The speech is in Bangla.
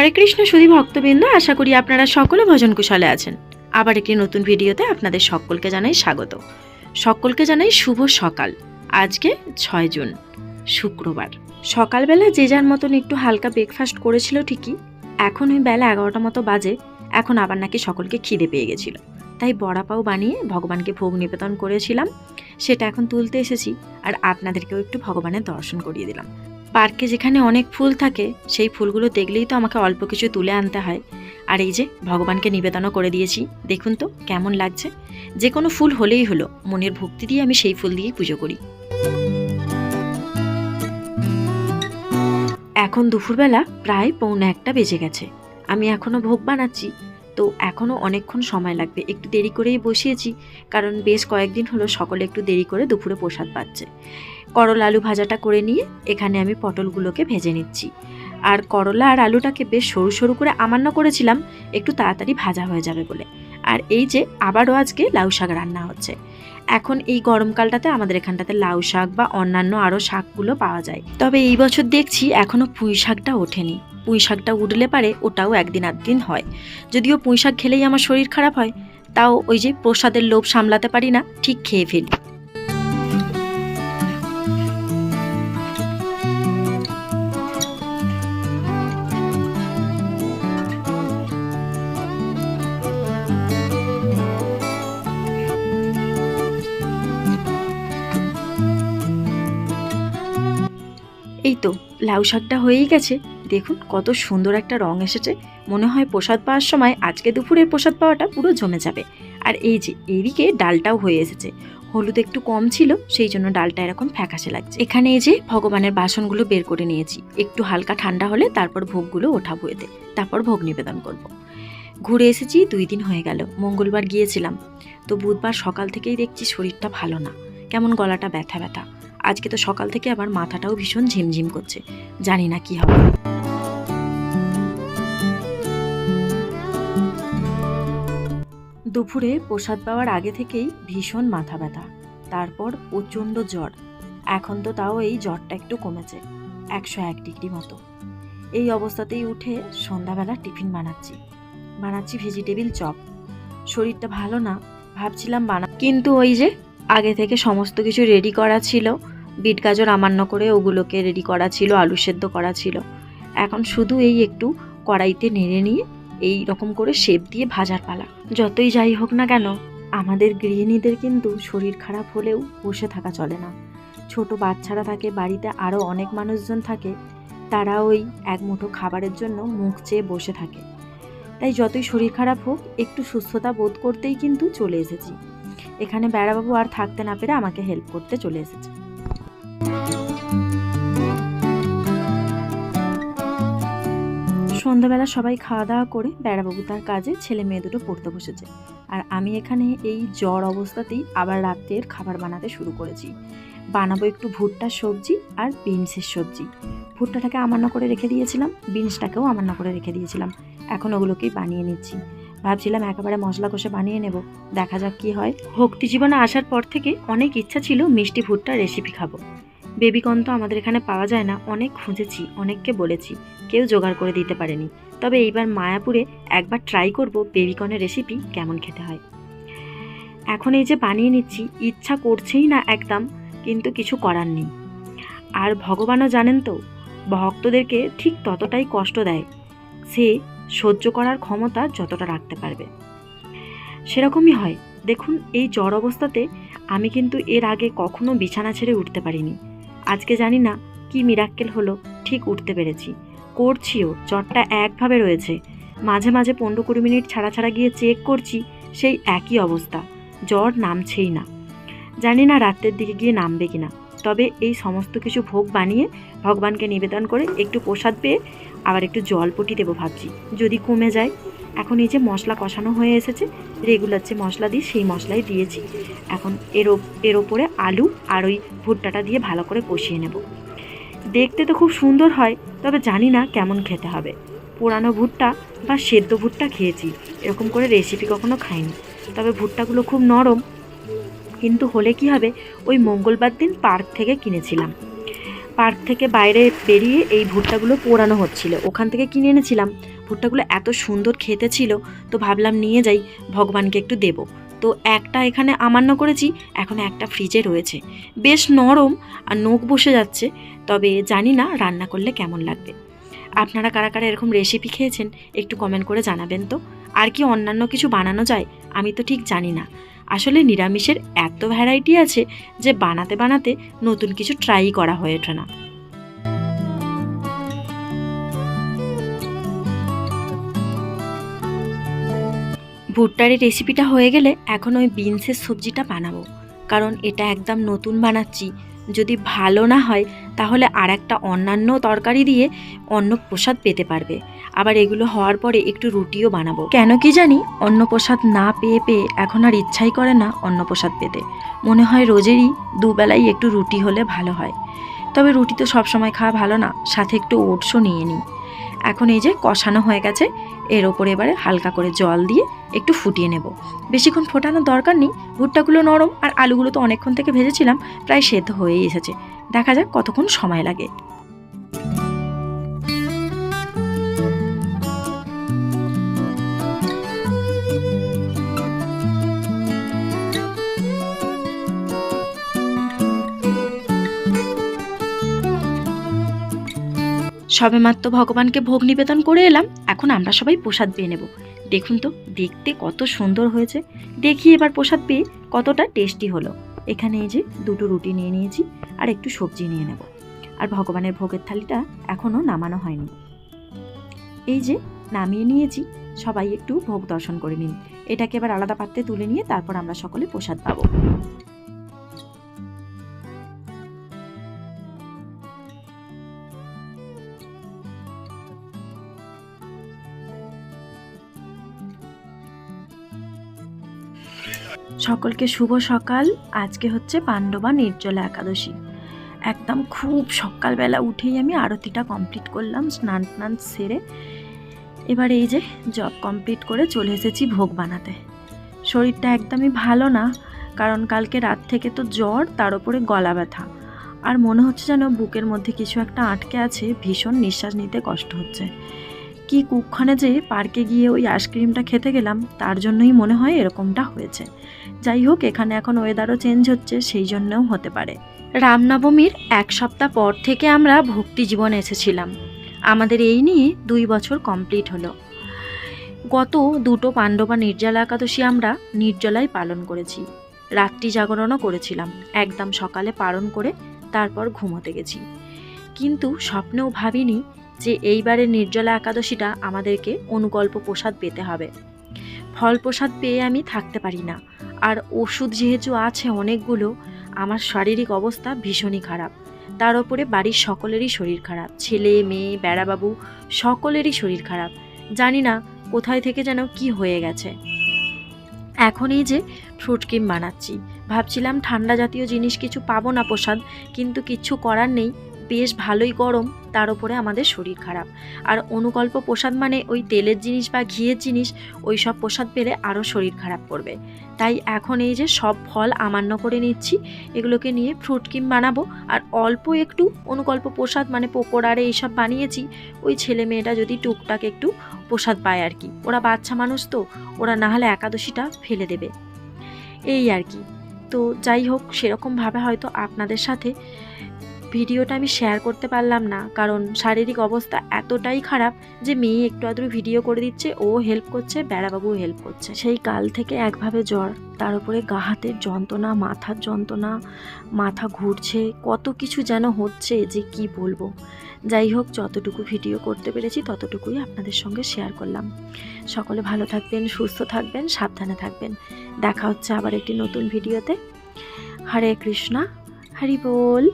হরে কৃষ্ণ, সুধী ভক্তবৃন্দ, আশা করি আপনারা সকলে ভজন কুশলে আছেন। আবার একটি নতুন ভিডিওতে আপনাদের সকলকে জানাই স্বাগত। সকলকে জানাই শুভ সকাল। আজকে ছয় জুন, শুক্রবার। সকালবেলা যে যার মতন একটু হালকা ব্রেকফাস্ট করেছিল ঠিকই, এখন ওই বেলা এগারোটা মতো বাজে, এখন আবার নাকি সকলকে খিদে পেয়ে গেছিল। তাই বড়াপাও বানিয়ে ভগবানকে ভোগ নিবেদন করেছিলাম, সেটা এখন তুলতে এসেছি, আর আপনাদেরকেও একটু ভগবানের দর্শন করিয়ে দিলাম। পার্কে যেখানে অনেক ফুল থাকে, সেই ফুলগুলো দেখলেই তো আমাকে অল্প কিছু তুলে আনতে হয়। আর এই যে, ভগবানকে নিবেদনও করে দিয়েছি। দেখুন তো, কেমন লাগছে। যে কোনো ফুল হলেই হলো, মনের ভক্তি দিয়ে আমি সেই ফুল দিয়েই পুজো করি। এখন দুপুরবেলা প্রায় পৌনে একটা বেজে গেছে। আমি এখনও ভোগ বানাচ্ছি। তো এখনও অনেকক্ষণ সময় লাগবে। একটু দেরি করেই বসিয়েছি, কারণ বেশ কয়েকদিন হলো সকলে একটু দেরি করে দুপুরে প্রসাদ পাচ্ছে। করলা আলু ভাজাটা করে নিয়ে এখানে আমি পটলগুলোকে ভেজে নিচ্ছি। আর করলা আর আলুটাকে বেশ সরু সরু করে আমান্য করেছিলাম, একটু তাড়াতাড়ি ভাজা হয়ে যাবে বলে। আর এই যে আবারও আজকে লাউ শাক রান্না হচ্ছে। এখন এই গরমকালটাতে আমাদের এখানটাতে লাউ শাক বা অন্যান্য আরও শাকগুলো পাওয়া যায়। তবে এই বছর দেখছি এখনও পুঁই শাকটা ওঠেনি। পুঁই শাকটা উঠলে পারে, ওটাও একদিন দিন হয়। যদিও পুঁই শাক খেলেই আমার শরীর খারাপ হয়, তাও ওই যে প্রসাদের লোভ সামলাতে পারি না, ঠিক খেয়ে ফেলি। এই তো, লাউ শাকটা হয়েই গেছে। দেখুন, কত সুন্দর একটা রং এসেছে। মনে হয় প্রসাদ পাওয়ার সময় আজকে দুপুরের প্রসাদ পাওয়াটা পুরো জমে যাবে। আর এই যে, এইদিকে ডালটাও হয়ে এসেছে। হলুদ একটু কম ছিল, সেই জন্য ডালটা এরকম ফ্যাকাশে লাগছে। এখানে এই যে, ভগবানের বাসনগুলো বের করে নিয়েছি। একটু হালকা ঠান্ডা হলে তারপর ভোগগুলো ওঠাবো এতে। তারপর ভোগ নিবেদন করব। ঘুরে এসেছি, দুই দিন হয়ে গেল। মঙ্গলবার গিয়েছিলাম। তো বুধবার সকাল থেকেই দেখছি শরীরটা ভালো না। কেমন গলাটা ব্যথা ব্যথা। আজকে তো সকাল থেকে আবার মাথাটাও ভীষণ ঝিমঝিম করছে। জানি না কি হবে। দুপুরে প্রসাদ পাওয়ার আগে থেকেই ভীষণ মাথা ব্যথা, তারপর প্রচণ্ড জ্বর। এখন তো তাও এই জ্বরটা একটু কমেছে, একশো এক ডিগ্রি মতো। এই অবস্থাতেই উঠে সন্ধ্যাবেলা টিফিন বানাচ্ছি। বানাচ্ছি ভেজিটেবিল চপ। শরীরটা ভালো না, ভাবছিলাম বানা কিন্তু ওই যে আগে থেকে সমস্ত কিছু রেডি করা ছিল বিট গাজর আমান্য করে ওগুলোকে রেডি করা ছিল, আলু সেদ্ধ করা ছিল। এখন শুধু এই একটু কড়াইতে নেড়ে নিয়ে এই রকম করে শেপ দিয়ে ভাজার পালা। যতই যাই হোক না কেন, আমাদের গৃহিণীদের কিন্তু শরীর খারাপ হলেও বসে থাকা চলে না। ছোট বাচ্চারা থাকে, বাড়িতে আরও অনেক মানুষজন থাকে, তারা ওই এক মুঠো খাবারের জন্য মুখ চেয়ে বসে থাকে। তাই যতই শরীর খারাপ হোক, একটু সুস্থতা বোধ করতেই কিন্তু চলে এসেছি। এখানে বেড়াবাবু আর থাকতে না পেরে আমাকে হেল্প করতে চলে এসেছে। সন্ধ্যাবেলা সবাই খাওয়া দাওয়া করে বেড়াবাবু তার কাজে ছেলে মেয়ে দুটো পড়তে বসেছে। আর আমি এখানে এই জ্বর অবস্থাতেই আবার রাতের খাবার বানাতে শুরু করেছি। বানাবো একটু ভুট্টার সবজি আর বিনসের সবজি। ভুট্টাটাকে আমান্য করে রেখে দিয়েছিলাম, বিনসটাকেও আমান্য করে রেখে দিয়েছিলাম। এখন ওগুলোকেই বানিয়ে নিচ্ছি। ভাবছিলাম একেবারে মশলা কষে বানিয়ে নেব। দেখা যাক কি হয়। ভক্তি জীবনে আসার পর থেকে অনেক ইচ্ছা ছিল মিষ্টি ভুট্টার রেসিপি খাব। বেবিকর্ন তো আমাদের এখানে পাওয়া যায় না। অনেক খুঁজেছি, অনেককে বলেছি। কেউ জোগাড় করে দিতে পারেনি। তবে এইবার মায়াপুরে একবার ট্রাই করব বেবিকর্নের রেসিপি কেমন খেতে হয়। এখন এই যে বানিয়ে নিচ্ছি, ইচ্ছা করছেই না একদম, কিন্তু কিছু করার নেই। আর ভগবানও জানেন তো, ভক্তদেরকে ঠিক ততটাই কষ্ট দেয়। সে সহ্য করার ক্ষমতা যতটা রাখতে পারবে। সেরকমই হয়। দেখুন, এই জ্বর অবস্থাতে আমি কিন্তু এর আগে কখনো বিছানা ছেড়ে উঠতে পারিনি। আজকে জানি না কি মিরাক্কেল হলো, ঠিক উঠতে পেরেছি। করছিও জ্বরটা একভাবে রয়েছে। মাঝে মাঝে পনেরো কুড়ি মিনিট ছাড়া ছাড়া গিয়ে চেক করছি, সেই একই অবস্থা। জ্বর নামছেই না। জানি না রাত্রের দিকে গিয়ে নামবে কিনা। তবে এই সমস্ত কিছু ভোগ বানিয়ে ভগবানকে নিবেদন করে একটু প্রসাদ পেয়ে আবার একটু জল পটি দেবো ভাবছি। যদি কমে যায় এখন এই যে মশলা কষানো হয়ে এসেছে রেগুলার যে মশলা দিই সেই মশলাই দিয়েছি। এখন এর এর ওপরে আলু আর ওই ভুট্টাটা দিয়ে ভালো করে কষিয়ে নেব। দেখতে তো খুব সুন্দর হয়, তবে জানি না কেমন খেতে হবে। পোড়ানো ভুট্টা বা সেদ্ধ ভুট্টা খেয়েছি, এরকম করে রেসিপি কখনো খাইনি। তবে ভুট্টাগুলো খুব নরম, কিন্তু হলে কি হবে, ওই মঙ্গলবার দিন পার্ক থেকে কিনেছিলাম। পার্ক থেকে বাইরে বেরিয়ে এই ভুট্টাগুলো পোড়ানো হচ্ছিল। ওখান থেকে কিনে এনেছিলাম। ভুট্টাগুলো এত সুন্দর খেতে ছিল, তো ভাবলাম নিয়ে যাই, ভগবানকে একটু দেব। তো একটা এখানে আমান্য করেছি, এখন একটা ফ্রিজে রয়েছে। বেশ নরম আর নখ বসে যাচ্ছে, তবে জানি না রান্না করলে কেমন লাগবে। আপনারা কারা কারা এরকম রেসিপি খেয়েছেন, একটু কমেন্ট করে জানাবেন তো। আর কি অন্যান্য কিছু বানানো যায়, আমি তো ঠিক জানি না। আসলে নিরামিষের এত ভ্যারাইটি আছে যে বানাতে বানাতে নতুন কিছু ট্রাই করা হয়ে ওঠে না। ভুট্টার রেসিপিটা হয়ে গেলে এখন ওই বিনসের সবজিটা বানাবো। কারণ এটা একদম নতুন বানাচ্ছি যদি ভালো না হয়, তাহলে আর একটা অন্যান্য তরকারি দিয়ে অন্য প্রসাদ পেতে পারবে। আবার এগুলো হওয়ার পরে একটু রুটিও বানাবো। কেন কি জানি অন্ন প্রসাদ না পেয়ে পেয়ে এখন আর ইচ্ছাই করে না অন্ন প্রসাদ পেতে। মনে হয় রোজেরই দুবেলাই একটু রুটি হলে ভালো হয়। তবে রুটি তো সবসময় খাওয়া ভালো না, সাথে একটু ওটসও নিয়ে নিই। এখন এই যে কষানো হয়ে গেছে, এর ওপরে এবারে হালকা করে জল দিয়ে একটু ফুটিয়ে নেব। বেশিক্ষণ ফোটানোর দরকার নেই, ভুট্টাগুলো নরম আর আলুগুলো তো অনেকক্ষণ থেকে ভেজেছিলাম, প্রায় সেদ্ধ হয়েই এসেছে। দেখা যাক কতক্ষণ সময় লাগে। সবেমাত্র ভগবানকে ভোগ নিবেদন করে এলাম, এখন আমরা সবাই প্রসাদ পেয়ে নেব। দেখুন তো, দেখতে কত সুন্দর হয়েছে। দেখি এবার প্রসাদ পেয়ে কতটা টেস্টি হলো। এখানে এই যে দুটো রুটি নিয়ে নিয়েছি, আর একটু সবজি নিয়ে নেব। আর ভগবানের ভোগের থালিটা এখনও নামানো হয়নি। এই যে নামিয়ে নিয়েছি, সবাই একটু ভোগ দর্শন করে নিন। এটাকে এবার আলাদা পাত্রে তুলে নিয়ে তারপর আমরা সকলে প্রসাদ পাবো। সকলকে শুভ সকাল। আজকে হচ্ছে পাণ্ডবা নির্জলা একাদশী। একদম খুব সকালবেলা উঠেই আমি আরতিটা কমপ্লিট করলাম, স্নান টান সেরে। এবার এই যে জব কমপ্লিট করে চলে এসেছি ভোগ বানাতে। শরীরটা একদমই ভালো না, কারণ কালকে রাত থেকে তো জ্বর, তার উপরে গলা ব্যথা। আর মনে হচ্ছে যেন বুকের মধ্যে কিছু একটা আটকে আছে, ভীষণ নিঃশ্বাস নিতে কষ্ট হচ্ছে। কি কুক্ষণে যে পার্কে গিয়ে ওই আইসক্রিমটা খেতে গেলাম, তার জন্যই মনে হয় এরকমটা হয়েছে। যাই হোক, এখানে এখন ওয়েদারও চেঞ্জ হচ্ছে, সেই জন্যও হতে পারে। রামনবমীর এক সপ্তাহ পর থেকে আমরা ভক্তি জীবনে এসেছিলাম। আমাদের এই নিয়ে দুই বছর কমপ্লিট হলো। গত দুটো পাণ্ডবা নির্জলা একাদশী আমরা নির্জলাই পালন করেছি। রাত্রি জাগরণও করেছিলাম। একদম সকালে পালন করে তারপর ঘুমোতে গেছি। কিন্তু স্বপ্নেও ভাবিনি যে এইবারের নির্জলা একাদশীটা আমাদেরকে অনুকল্প প্রসাদ পেতে হবে। ফল প্রসাদ পেয়ে আমি থাকতে পারি না। আর ওষুধ যেহেতু আছে অনেকগুলো, আমার শারীরিক অবস্থা ভীষণই খারাপ। তার ওপরে বাড়ির সকলেরই শরীর খারাপ। ছেলে, মেয়ে, বেড়াবাবু, সকলেরই শরীর খারাপ। জানি না কোথায় থেকে যেন কি হয়ে গেছে। এখন এই যে ফ্রুট ক্রিম বানাচ্ছি। ভাবছিলাম ঠান্ডা জাতীয় জিনিস কিছু পাবো না প্রসাদ, কিন্তু কিচ্ছু করার নেই। বেশ ভালোই গরম, তার উপরে আমাদের শরীর খারাপ। আর অনুকল্প প্রসাদ মানে ওই তেলের জিনিস বা ঘিয়ের জিনিস, ওই সব প্রসাদ পেলে আরও শরীর খারাপ করবে। তাই এখন এই যে সব ফল আমান্য করে নিচ্ছি, এগুলোকে নিয়ে ফ্রুট ক্রিম বানাবো। আর অল্প একটু অনুকল্প প্রসাদ মানে পকোড়ারে এইসব বানিয়েছি, ওই ছেলে মেয়েটা যদি টুকটাক একটু প্রসাদ পায় আর কি। ওরা বাচ্চা মানুষ তো, ওরা না হলে একাদশীটা ফেলে দেবে। এই আর কি। তো যাই হোক, সেরকমভাবে হয়তো আপনাদের সাথে ভিডিওটা আমি শেয়ার করতে পারলাম না, কারণ শারীরিক অবস্থা এতটাই খারাপ যে মেয়ে একটু আধটু ভিডিও করে দিচ্ছে, ও হেল্প করছে, বেড়াবাবু হেল্প করছে। সেই কাল থেকে একভাবে জ্বর, তার উপরে গা হাতের যন্ত্রণা, মাথার যন্ত্রণা, মাথা ঘুরছে, কত কিছু যেন হচ্ছে যে কি বলব। যাই হোক, যতটুকু ভিডিও করতে পেরেছি, ততটুকুই আপনাদের সঙ্গে শেয়ার করলাম। সকলে ভালো থাকবেন, সুস্থ থাকবেন, সাবধানে থাকবেন। দেখা হচ্ছে আবার একটি নতুন ভিডিওতে হরে কৃষ্ণা। হরি বল